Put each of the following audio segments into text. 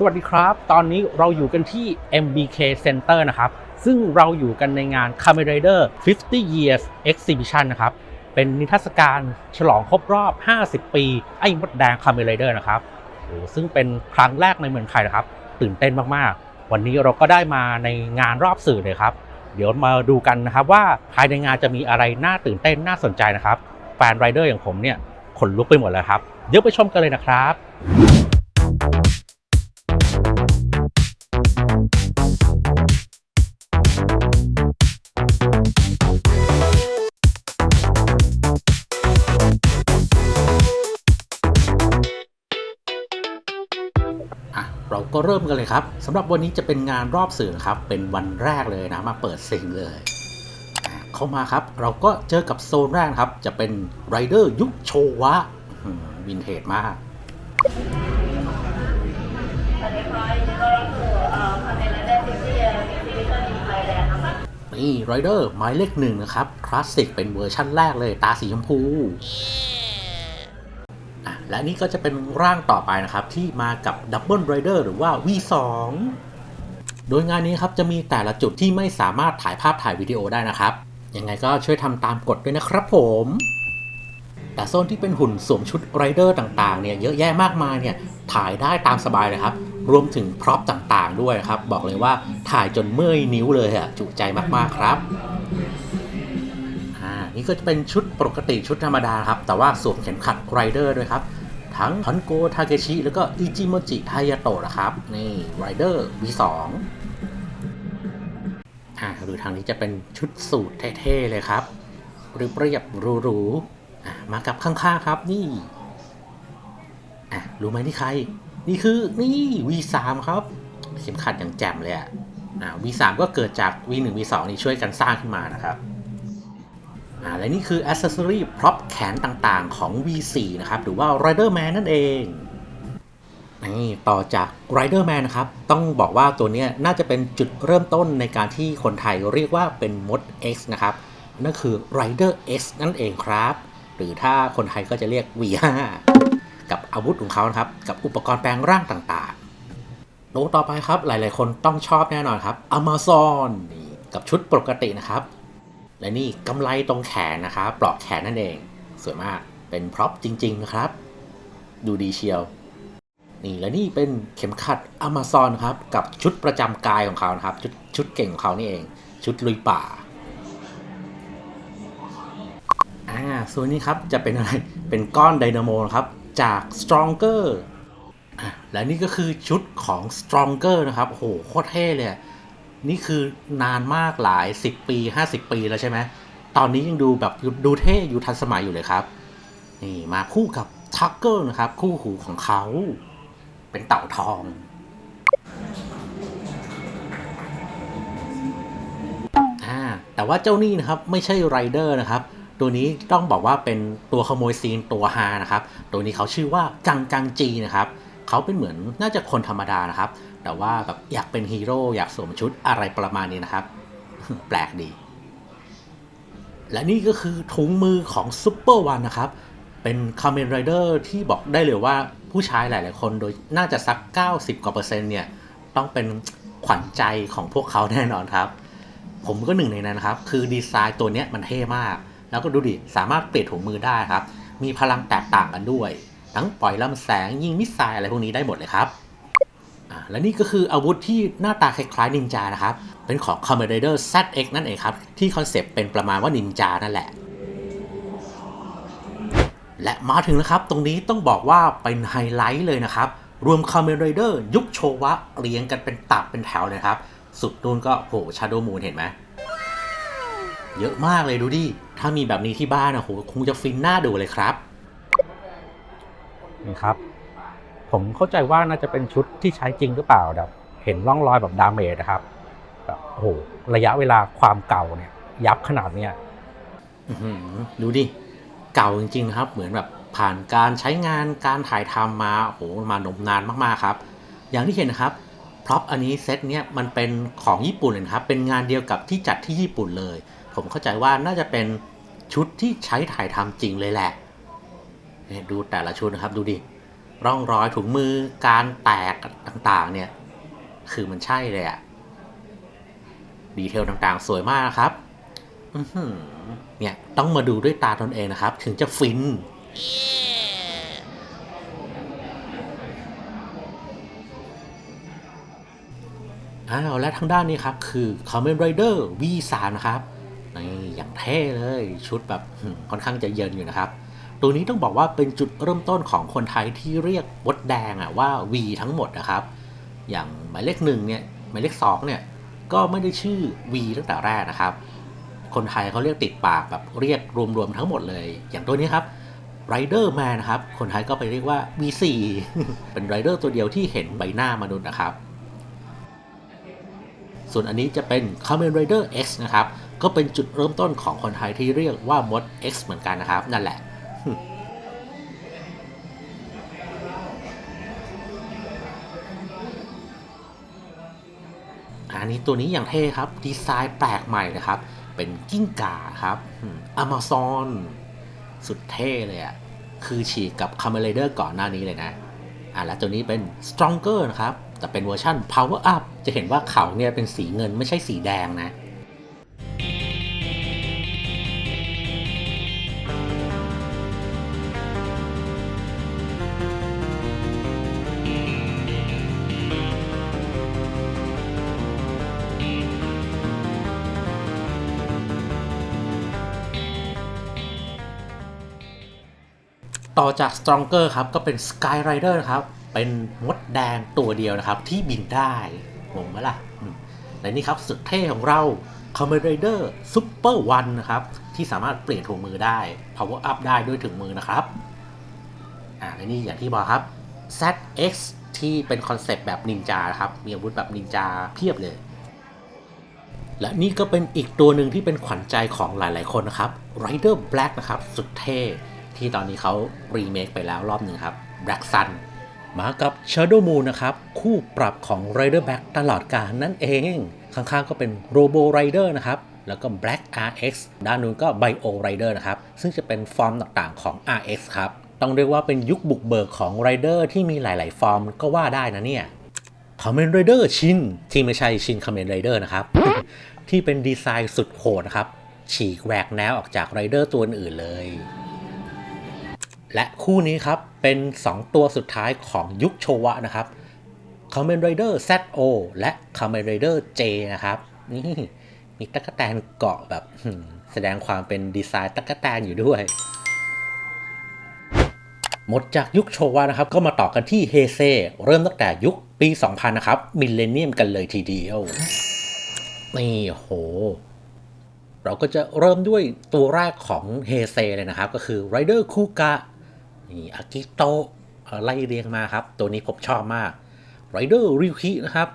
สวัสดีครับ ตอนนี้เราอยู่กันที่ MBK Center นะครับ ซึ่งเราอยู่กันในงาน Kamen Rider 50 Years Exhibition นะครับ เป็นนิทรรศการฉลองครบรอบ 50 ปี ไอ้มดแดง Kamen Rider นะครับโอ้ซึ่งเป็นครั้งแรกในเมืองไทยนะครับ ตื่นเต้นมากๆ วันนี้เราก็ได้มาในงานรอบสื่อเลยครับ เดี๋ยวมาดูกันนะครับว่าภายในงานจะมีอะไรน่าตื่นเต้นน่าสนใจนะครับ แฟนไรเดอร์อย่างผมเนี่ยขนลุกไปหมดแล้วครับ เดี๋ยวไปชมกันเลยนะครับ เราก็เริ่มกันเลยครับสำหรับวันนี้จะเป็นงานรอบสื่อนครับ เป็นวันแรกเลยนะมาเปิดซิงเลย เข้ามาครับ เราก็เจอกับโซนแรกครับ จะเป็นไรเดอร์ยุคโชวะวินเทจมากนี่ไรเดอร์หมายเลขหนึ่งนะครับ คลาสสิกเป็นเวอร์ชั่นแรกเลยตาสีชมพู และนี่ก็จะเป็นร่างต่อไปนะครับ ที่มากับดับเบิลไรเดอร์หรือว่า V2 โดยงานนี้ครับจะมีแต่ละจุดที่ไม่สามารถถ่ายภาพถ่ายวิดีโอได้นะครับ ยังไงก็ช่วยทำตามกฎด้วยนะครับผมแต่โซนที่เป็นหุ่นสวมชุดไรเดอร์ต่างๆเนี่ยเยอะแยะมากมายเนี่ยถ่ายได้ตามสบายเลยครับ รวมถึงพร็อพต่างๆด้วยครับ บอกเลยว่าถ่ายจนเมื่อยนิ้วเลยอะจุใจมากๆครับอ่านี่ก็จะเป็นชุดปกติชุดธรรมดาครับ แต่ว่าสวมเข็มขัดไรเดอร์ด้วยครับ ทั้งฮอนโกทาเกชิ แล้วก็อิจิโมจิไทายาโตะนะครับ นี่ไรเดอร์ V2 อ่าหรือทางนี้จะเป็นชุดสูทเท่ๆเลยครับเรียบหรูๆอะมากับข้างๆครับนี่อะรู้ไหมนี่ใคร นี่คือนี่ V3 ครับ เข็มขัดอย่างแจ่มเลยอะอ่า V3 ก็เกิดจาก V1 V2 นี่ช่วยกันสร้างขึ้นมานะครับ และนี่คือ accessory prop แขนต่างๆของ V4 นะครับ หรือว่า Rider Man นั่นเองนี่ต่อจาก Rider Man นะครับ ต้องบอกว่าตัวนี้น่าจะเป็นจุดเริ่มต้นในการที่คนไทยเรียกว่าเป็นมด X นะครับ นั่นคือ Rider X นั่นเองครับ หรือถ้าคนไทยก็จะเรียก V5 กับอาวุธของเขานะครับ กับอุปกรณ์แปลงร่างต่างๆโลต่อไปครับ หลายๆ คนต้องชอบแน่นอนครับ Amazon นี่กับชุดปกตินะครับ และนี่กำไลตรงแขนนะครับปลอกแขนนั่นเอง สวยมากเป็นพร็อพจริง ๆ นะครับ ดูดีเชียว นี่และนี่เป็นเข็มขัด Amazon ครับ กับชุดประจำกายของเขานะครับ ชุดชุดเก่งของเขานี่เอง ชุดลุยป่าอ่าส่วนนี้ครับจะเป็นอะไรเป็นก้อนไดนาโมนะครับ จาก Stronger อะและนี่ก็คือชุดของ Stronger นะครับโหโคตรเท่เลย นี่คือนานมากหลาย 10 ปี 50 ปีแล้วใช่ไหม ตอนนี้ยังดูแบบดูเท่อยู่ทันสมัยอยู่เลยครับ นี่มาคู่กับทักเกอร์นะครับ คู่หูของเขา เป็นเต่าทอง อ่า แต่ว่าเจ้านี่นะครับไม่ใช่ไรเดอร์นะครับ ตัวนี้ต้องบอกว่าเป็นตัวขโมยซีนตัวฮานะครับ ตัวนี้เขาชื่อว่ากังกังจีนะครับ เขาเป็นเหมือนน่าจะคนธรรมดานะครับ แต่ว่าแบบอยากเป็นฮีโร่อยากสวมชุดอะไรประมาณนี้นะครับ แปลกดี และนี่ก็คือถุงมือของซูเปอร์วันนะครับ เป็นคา m เมนไรเดอร์ที่บอกได้เลยว่าผู้ชายหลาย ๆ คนโดยน่าจะสัก 90 กว่าเปอร์เซ็นต์เนี่ย ต้องเป็นขวัญใจของพวกเขาแน่นอนครับ ผมก็หนึ่งในนั้นครับ คือดีไซน์ตัวเนี้ยมันเท่มาก แล้วก็ดูดิ สามารถเปลี่ยนถุงมือได้ครับ มีพลังแตกต่างกันด้วย ทั้งปล่อยลำแสงยิงมิสไซล์อะไรพวกนี้ได้หมดเลยครับ และนี่ก็คืออาวุธที่หน้าตาคล้ายๆนินจานะครับ เป็นของ Kamen d e r ZX นั่นเองครับ ที่คอนเซปต์เป็นประมาณว่านินจานั่นแหละ และมาถึงแล้วครับ ตรงนี้ต้องบอกว่าเป็นไฮไลท์เลยนะครับ รวม Kamen d e r ยุคโชวะเรียงกันเป็นตับเป็นแถวเลยครับ สุดนู่นก็โหชาโดมูนเห็นไหมเยอะมากเลยดูดิ ถ้ามีแบบนี้ที่บ้านนะโหคงจะฟินหน้าดูเลยครับนี่ครับ ผมเข้าใจว่าน่าจะเป็นชุดที่ใช้จริงหรือเปล่าแบบเห็นร่องรอยแบบดาเมจนะครับแบบโอ้โหระยะเวลาความเก่าเนี่ย ยับขนาดเนี้ยอื้อหือดูดิ เก่าจริงๆนะครับ เหมือนแบบผ่านการใช้งานการถ่ายทำมาโอ้โหมานมนานมากๆครับ อย่างที่เห็นนะครับพร็อพอันนี้เซตเนี้ยมันเป็นของญี่ปุ่นเลยนะครับ เป็นงานเดียวกับที่จัดที่ญี่ปุ่นเลย ผมเข้าใจว่าน่าจะเป็นชุดที่ใช้ถ่ายทำจริงเลยแหละเนี่ยดูแต่ละชุดนะครับดูดิ ร่องรอยถุงมือการแตกต่างๆ เนี่ย คือมันใช่เลยอะดีเทลต่างๆ สวยมากนะครับเนี่ย ต้องมาดูด้วยตาตนเองนะครับ ถึงจะฟิน อ้าว และทางด้านนี้ครับ คือ Kamen Rider V3 นะครับ นี่ อย่างเท่เลย ชุดแบบค่อนข้างจะเยินอยู่นะครับ ตัวนี้ต้องบอกว่าเป็นจุดเริ่มต้นของคนไทยที่เรียกมดแดงอะว่า V ทั้งหมดนะครับ อย่างหมายเลขหนึ่งเนี่ยหมายเลขสองเนี่ยก็ไม่ได้ชื่อ V ตั้งแต่แรกนะครับ คนไทยเขาเรียกติดปากแบบเรียกรวมๆทั้งหมดเลย อย่างตัวนี้ครับ Rider Man นะครับ คนไทยก็ไปเรียกว่า V4 เป็นไรเดอร์ตัวเดียวที่เห็นใบหน้ามนุษย์นะครับ ส่วนอันนี้จะเป็น Kamen Rider X นะครับ ก็เป็นจุดเริ่มต้นของคนไทยที่เรียกว่ามด X เหมือนกันนะครับ นั่นแหละ นนี้ตัวนี้อย่างเท่ครับ ดีไซน์แปลกใหม่นะครับ เป็นกิ้งก่าครับอเมซอนสุดเท่เลยอะ่ะคือฉีกกับคาเมเลเดอร์ก่อนหน้านี้เลยนะอะแล้วตัวนี้เป็น Stronger นะครับ แต่เป็นเวอร์ชั่น Power Up จะเห็นว่าเขาเนี่ยเป็นสีเงินไม่ใช่สีแดงนะ ต่อจาก Stronger ครับ ก็เป็น Sky Rider นะครับ เป็นมดแดงตัวเดียวนะครับ ที่บินได้งงไหมล่ะและนี่ครับสุดเท่ของเรา Kamen Rider Super One นะครับ ที่สามารถเปลี่ยนถุงมือได้ Power Up ได้ด้วยถุงมือนะครับ อ่าและนี่อย่างที่บอกครับ ZX ที่เป็นคอนเซปต์แบบนินจาครับ มีอาวุธแบบนินจาเพียบเลย และนี่ก็เป็นอีกตัวหนึ่งที่เป็นขวัญใจของหลายๆคนนะครับ Rider Black นะครับ สุดเท่ ที่ตอนนี้เขารีเมคไปแล้วรอบหนึ่งครับ Black Sun มากับ Shadow Moon นะครับ คู่ปรับของ Rider Black ตลอดกาลนั่นเอง ข้างๆก็เป็น Robo Rider นะครับ แล้วก็ Black RX ด้านนู้นก็ Bio Rider นะครับ ซึ่งจะเป็นฟอร์มต่างๆของ RX ครับ ต้องเรียกว่าเป็นยุคบุกเบิกของ Rider ที่มีหลาย ๆ ฟอร์มก็ว่าได้นะเนี่ยคา m เมนไรเดอร์ชินที่ไม่ใช่ชินคา m เมนไรเดอร์นะครับ ที่เป็นดีไซน์สุดโหดนะครับ ฉีกแหวกแนวออกจากไรเดอร์ตัวอื่นเลย และคู่นี้ครับ เป็น 2 ตัวสุดท้ายของยุคโชวะนะครับ Kamen Rider ZO และ Kamen Rider J นะครับนี่มีตั๊กแตนเกาะแบบแสดงความเป็นดีไซน์ตั๊กแตนอยู่ด้วย หมดจากยุคโชวะนะครับ ก็มาต่อกันที่เฮเซเริ่มตั้งแต่ยุคปี 2000 นะครับมิลเลนเนียมกันเลยทีเดียว นี่โห เราก็จะเริ่มด้วยตัวแรกของเฮเซเลยนะครับ ก็คือไรเดอร์คูกะ นี่อากิโตะไล่เรียงมาครับ ตัวนี้ผมชอบมากไรเดอร์ริวคินะครับ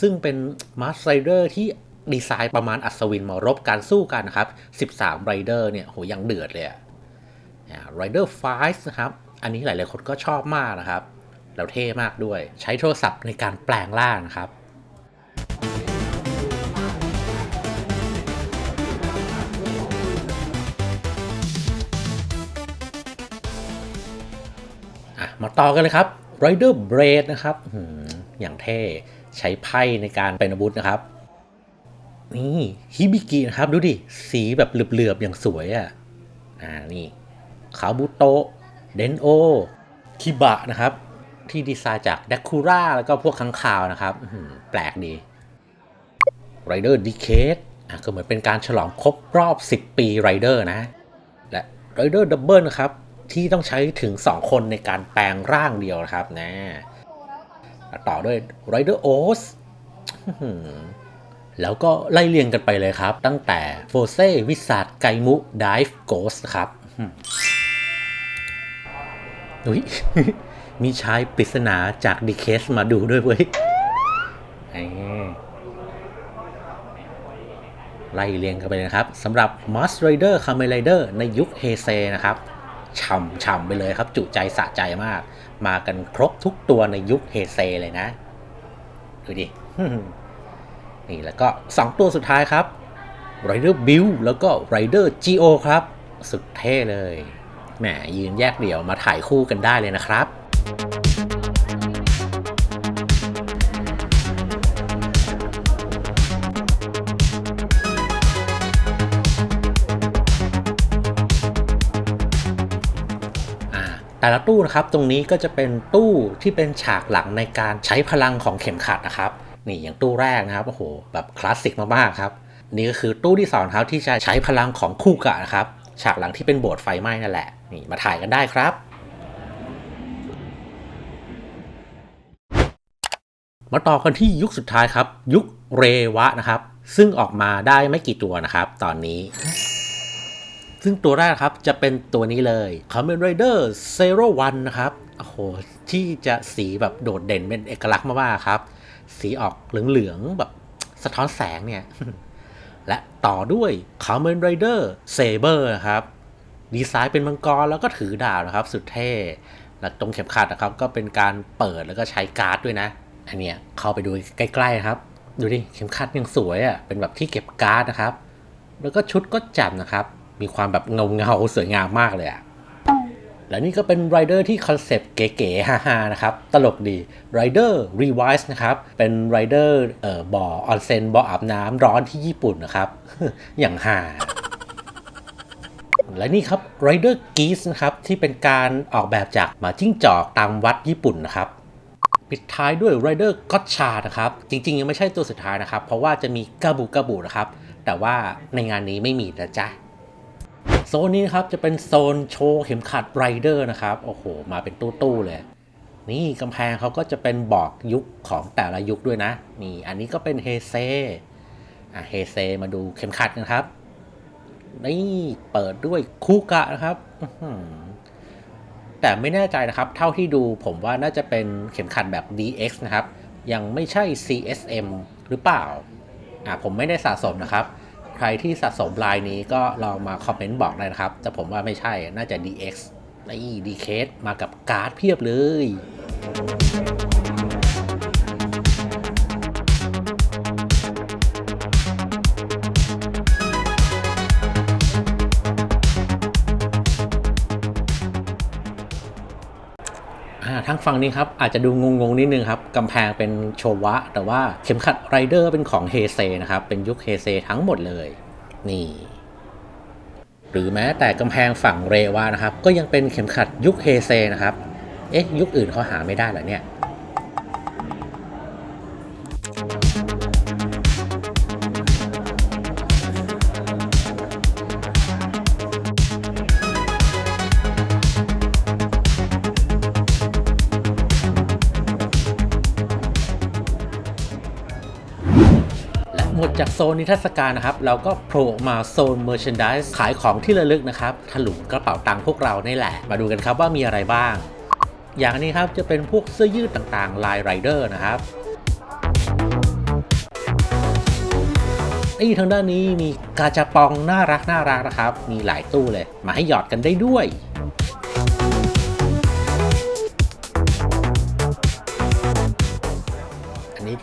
ซึ่งเป็นมาสไรเดอร์ที่ดีไซน์ประมาณอัศวินมารบการสู้กันนะครับ 13ไรเดอร์เนี่ยโหยังเดือดเลยอะไรเดอร์ไฟส์นะครับ อันนี้หลาย ๆ คนก็ชอบมากนะครับ แล้วเท่มากด้วย ใช้โทรศัพท์ในการแปลงร่างนะครับ มาต่อกันเลยครับ Rider Blade นะครับอย่างเท่ใช้ไพ่ในการเป็นอาวุธนะครับ นี่ฮิบิกินะครับ ดูดิ สีแบบเหลือบๆ อย่างสวยอะ่ะอ่านี่คาบุโตะเดนโอคิบะนะครับ ที่ดีไซน์จากแดคูร่าแล้วก็พวกค้างคาวนะครับแปลกดีไรเดอร์ดีเคสอะก็เหมือนเป็นการฉลองครบรอบ 10 ปีไรเดอร์นะ และไรเดอร์ดับเบิลนะครับ ที่ต้องใช้ถึง 2 คนในการแปลงร่างเดียวนะครับนะต่อด้วยไรเดอร์โอสแล้วก็ไล่เรียงกันไปเลยครับ ตั้งแต่โฟเซวิสาดไกมุไดฟ์โกสครับอุ้ยมีชายปริศนาจากดีเคสมาดูด้วยเว้ยไล่เรียงกันไปเลยนะครับสำหรับ Must Rider Kamen Rider ในยุคเฮเซนะครับ ช่ำฉ่ำไปเลยครับ จุใจสะใจมาก มากันครบทุกตัวในยุคเฮเซเลยนะ ดูดิ นี่แล้วก็ 2 ตัวสุดท้ายครับ Rider Bill แล้วก็ Rider Geo ครับ สุดเท่เลย แหมยืนแยกเดี่ยวมาถ่ายคู่กันได้เลยนะครับ แต่ละตู้นะครับตรงนี้ก็จะเป็นตู้ที่เป็นฉากหลังในการใช้พลังของเข็มขัดนะครับ นี่อย่างตู้แรกนะครับโอ้โหแบบคลาสสิกมากๆครับนี่ก็คือตู้ที่สองครับที่จะใช้พลังของคู่กะนะครับ ฉากหลังที่เป็นโบสถ์ไฟไหม้นั่นแหละนี่มาถ่ายกันได้ครับ มาต่อกันที่ยุคสุดท้ายครับ ยุคเรวะนะครับ ซึ่งออกมาได้ไม่กี่ตัวนะครับ ตอนนี้ ซึ่งตัวแรกครับจะเป็นตัวนี้เลย Kamen Rider Zero One นะครับโอ้โหที่จะสีแบบโดดเด่นเป็นเอกลักษณ์มากๆครับ สีออกเหลืองๆแบบสะท้อนแสงเนี่ย และต่อด้วย Kamen Rider Saber นะครับดีไซน์เป็นมังกรแล้วก็ถือดาบนะครับ สุดเท่และตรงเข็มขัดนะครับ ก็เป็นการเปิดแล้วก็ใช้การ์ดด้วยนะ อันเนี้ยเข้าไปดูใกล้ๆนะครับ ดูดิเข็มขัดยังสวยอะ่ะเป็นแบบที่เก็บการ์ดนะครับ แล้วก็ชุดก็จับนะครับ มีความแบบเงาเงาสวยงามมากเลยอะและนี่ก็เป็นไรเดอร์ที่คอนเซปต์เก๋ๆฮ่าๆนะครับ ตลกดีไรเดอร์รีไวส์นะครับ เป็นไรเดอร์เอ่อบ่อออนเซนบ่ออาบน้ำร้อนที่ญี่ปุ่นนะครับ อย่างฮาและนี่ครับ Rider Geese นะครับ ที่เป็นการออกแบบจากหมาจิ้งจอกตามวัดญี่ปุ่นนะครับปิดท้ายด้วย Rider g o t c h a นะครับ จริง ๆ ยังไม่ใช่ตัวสุดท้ายนะครับ เพราะว่าจะมีกาบูกาบูนะครับ แต่ว่าในงานนี้ไม่มีนะจ๊ะ โซนนี้ครับจะเป็นโซนโชว์เข็มขัดไรเดอร์นะครับ โอ้โห มาเป็นตู้ๆเลย นี่กำแพงเขาก็จะเป็นบอกยุคของแต่ละยุคด้วยนะ นี่อันนี้ก็เป็นเฮเซอะเฮเซมาดูเข็มขัดกันครับ นี่เปิดด้วยคูกะนะครับแต่ไม่แน่ใจนะครับ เท่าที่ดูผมว่าน่าจะเป็นเข็มขัดแบบ DX นะครับ ยังไม่ใช่ CSM หรือเปล่า อ่าผมไม่ได้สะสมนะครับ ใครที่สะสมลายนี้ก็ลองมาคอมเมนต์บอกได้นะครับ แต่ผมว่าไม่ใช่น่าจะ DX นี่ DK มากับการ์ดเพียบเลยางฝั่งนี้ครับอาจจะดูงงๆนิดนึงครับกำแพงเป็นโชวะ แต่ว่าเข็มขัดไรเดอร์เป็นของเฮเซนะครับเป็นยุคเฮเซทั้งหมดเลย นี่ หรือแม้แต่กำแพงฝั่งเรวานะครับ ก็ยังเป็นเข็มขัดยุคเฮเซนะครับ เอ๊ะ ยุคอื่นเขาหาไม่ได้เหรอเนี่ย จากโซนนิทรรศการนะครับ เราก็โผล่มาโซนเมอร์ช n นดิสขายของที่ระลึกนะครับถลุงกระเป๋าตังค์พวกเรานี่แหละ มาดูกันครับว่ามีอะไรบ้าง อย่างนี้ครับจะเป็นพวกเสื้อยืดต่างๆลายไรเดอร์นะครับนี่ทางด้านนี้มีกาจาปองน่ารักน่ารักนะครับ มีหลายตู้เลย มาให้หยอดกันได้ด้วย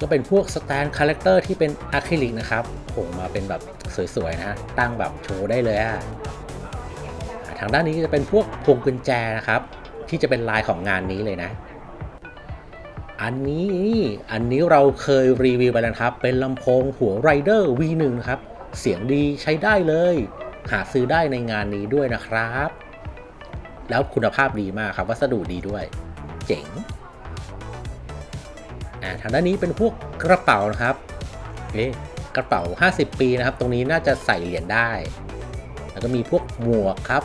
ก็เป็นพวกสแตนคาแรคเตอร์ที่เป็นอะคริลิกนะครับผล่มาเป็นแบบสวยๆนะฮะตั้งแบบโชว์ได้เลยอะทางด้านนี้จะเป็นพวกพวงกุญแจนะครับ ที่จะเป็นลายของงานนี้เลยนะ อันนี้อันนี้เราเคยรีวิวไปแล้วนะครับ เป็นลำโพงหัวไรเดอร์ V1 นะครับ เสียงดีใช้ได้เลย หาซื้อได้ในงานนี้ด้วยนะครับ แล้วคุณภาพดีมากครับ วัสดุดีด้วย เจ๋ง อ่าทางด้านนี้เป็นพวกกระเป๋านะครับเอ๊ะกระเป๋า 50 ปีนะครับ ตรงนี้น่าจะใส่เหรียญได้ แล้วก็มีพวกหมวกครับ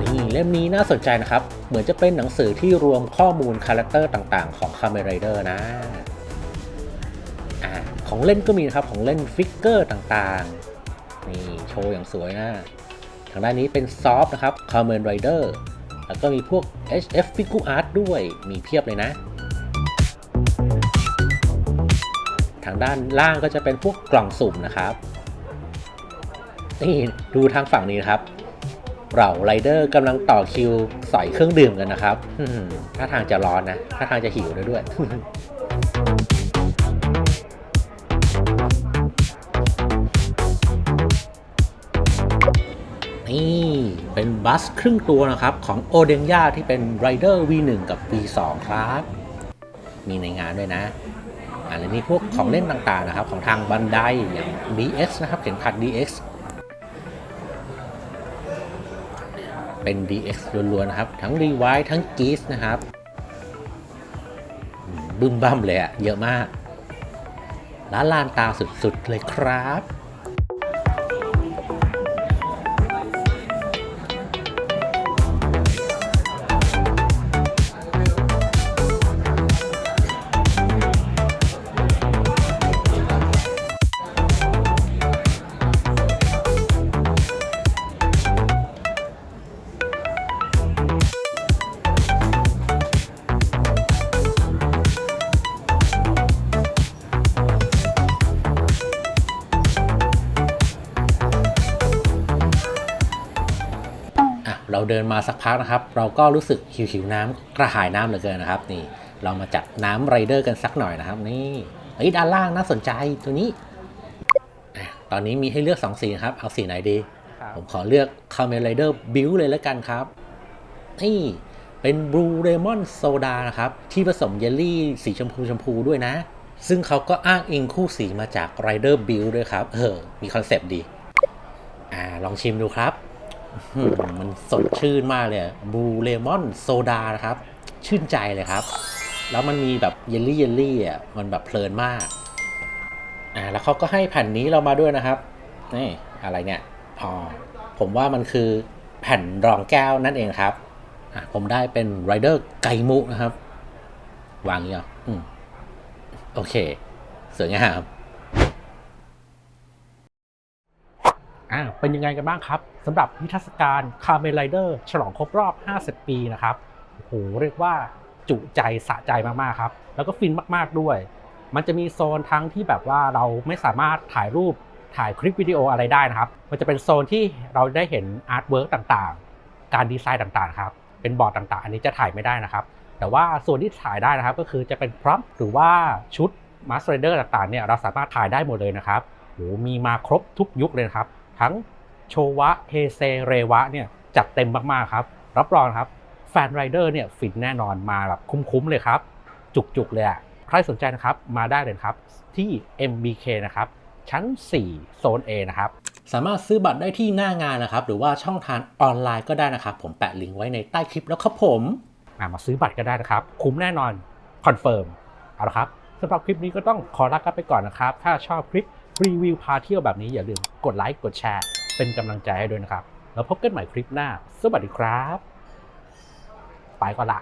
นี่เล่มนี้น่าสนใจนะครับ เหมือนจะเป็นหนังสือที่รวมข้อมูลคาแรคเตอร์ต่างๆ ของ Kamen Rider นะอ่าของเล่นก็มีนะครับ ของเล่นฟิกเกอร์ต่างๆ นี่โชว์อย่างสวยนะ ทางด้านนี้เป็นซอฟต์นะครับ Kamen Rider แล้วก็มีพวก HF Figure Art ด้วยมีเพียบเลยนะ ทางด้านล่างก็จะเป็นพวกกล่องสุ่มนะครับ นี่ดูทางฝั่งนี้นะครับเราไรเดอร์กำลังต่อคิวสอยเครื่องดื่มกันนะครับอืมท่าทางจะร้อนนะท่าทางจะหิวด้วยด้วย บัสครึ่งตัวนะครับ ของโอเดนยาที่เป็น Rider V1 กับ V2 ครับ มีในงานด้วยนะอันนี้พวกของเล่นต่างๆนะครับ ของทางบันไดอย่าง DX นะครับเข็มขัด DX เป็น DX ล้วนๆนะครับ ทั้งรีไวท์ทั้งกีสนะครับบึ้มบ้ามเลยอะเยอะมากล้านลานตาสุดๆเลยครับ เราเดินมาสักพักนะครับ เราก็รู้สึกหิวหิวน้ำกระหายน้ำเหลือเกินนะครับ นี่ เรามาจัดน้ำไรเดอร์กันสักหน่อยนะครับ นี่เฮ้ยด้านล่างน่าสนใจตัวนี้อะตอนนี้มีให้เลือก 2 สีนะครับ เอาสีไหนดี ผมขอเลือกคาเมลไรเดอร์บิวเลยแล้วกันครับ นี่เป็นบลูเรมอนโซดานะครับ ที่ผสมเยลลี่สีชมพูชมพูด้วยนะ ซึ่งเขาก็อ้างอิงคู่สีมาจากไรเดอร์บิวด้วยครับ เออ มีคอนเซปต์ดี อ่า ลองชิมดูครับอื มันสดชื่นมากเลยบลูเลมอนโซดานะครับ ชื่นใจเลยครับ แล้วมันมีแบบเยลลี่เยลลี่อะมันแบบเพลินมากอ่าแล้วเขาก็ให้แผ่นนี้เรามาด้วยนะครับนี่อะไรเนี่ยอ๋อผมว่ามันคือแผ่นรองแก้วนั่นเองครับอะผมได้เป็นไรเดอร์ไก่มุนะครับ วางอย่างนี้เหรออืมโอเคสวยงาม อ่าเป็นยังไงกันบ้างครับสำหรับนิทรรศการ c a r m e n Rider ฉลองครบรอบ 50 ปีนะครับโอ้โหเรียกว่าจุใจสะใจมากๆครับ แล้วก็ฟินมากๆด้วย มันจะมีโซนทั้งที่แบบว่าเราไม่สามารถถ่ายรูปถ่ายคลิปวิดีโออะไรได้นะครับ มันจะเป็นโซนที่เราได้เห็นอาร์ตเวิร์กต่างๆ การดีไซน์ต่างๆครับ เป็นบอร์ดต่างๆ อันนี้จะถ่ายไม่ได้นะครับ แต่ว่าส่วนที่ถ่ายได้นะครับก็คือจะเป็นพร็อพหรือว่าชุดมาสเตอร์เดอร์ต่างๆเนี่ยเราสามารถถ่ายได้หมดเลยนะครับโหมีมาครบทุกยุคเลยครับ ทั้งโชวะเฮเซเรวะเนี่ยจัดเต็มมากๆครับ รับรองครับแฟนไรเดอร์เนี่ยฟินแน่นอนมาแบบคุ้มๆเลยครับ จุกๆเลยอะใครสนใจนะครับมาได้เลยครับที่ MBK นะครับชั้น 4 โซน A นะครับสามารถซื้อบัตรได้ที่หน้างานนะครับ หรือว่าช่องทางออนไลน์ก็ได้นะครับ ผมแปะลิงก์ไว้ในใต้คลิปแล้วครับผมอะมาซื้อบัตรก็ได้นะครับ คุ้มแน่นอนคอนเฟิร์มเอาละครับสำหรับคลิปนี้ก็ต้องขอลากันไปก่อนนะครับ ถ้าชอบคลิป รีวิวพาเที่ยวแบบนี้อย่าลืมกดไลค์กดแชร์ เป็นกำลังใจให้ด้วยนะครับ แล้วพบกันใหม่คลิปหน้า สวัสดีครับ ไปก่อนละ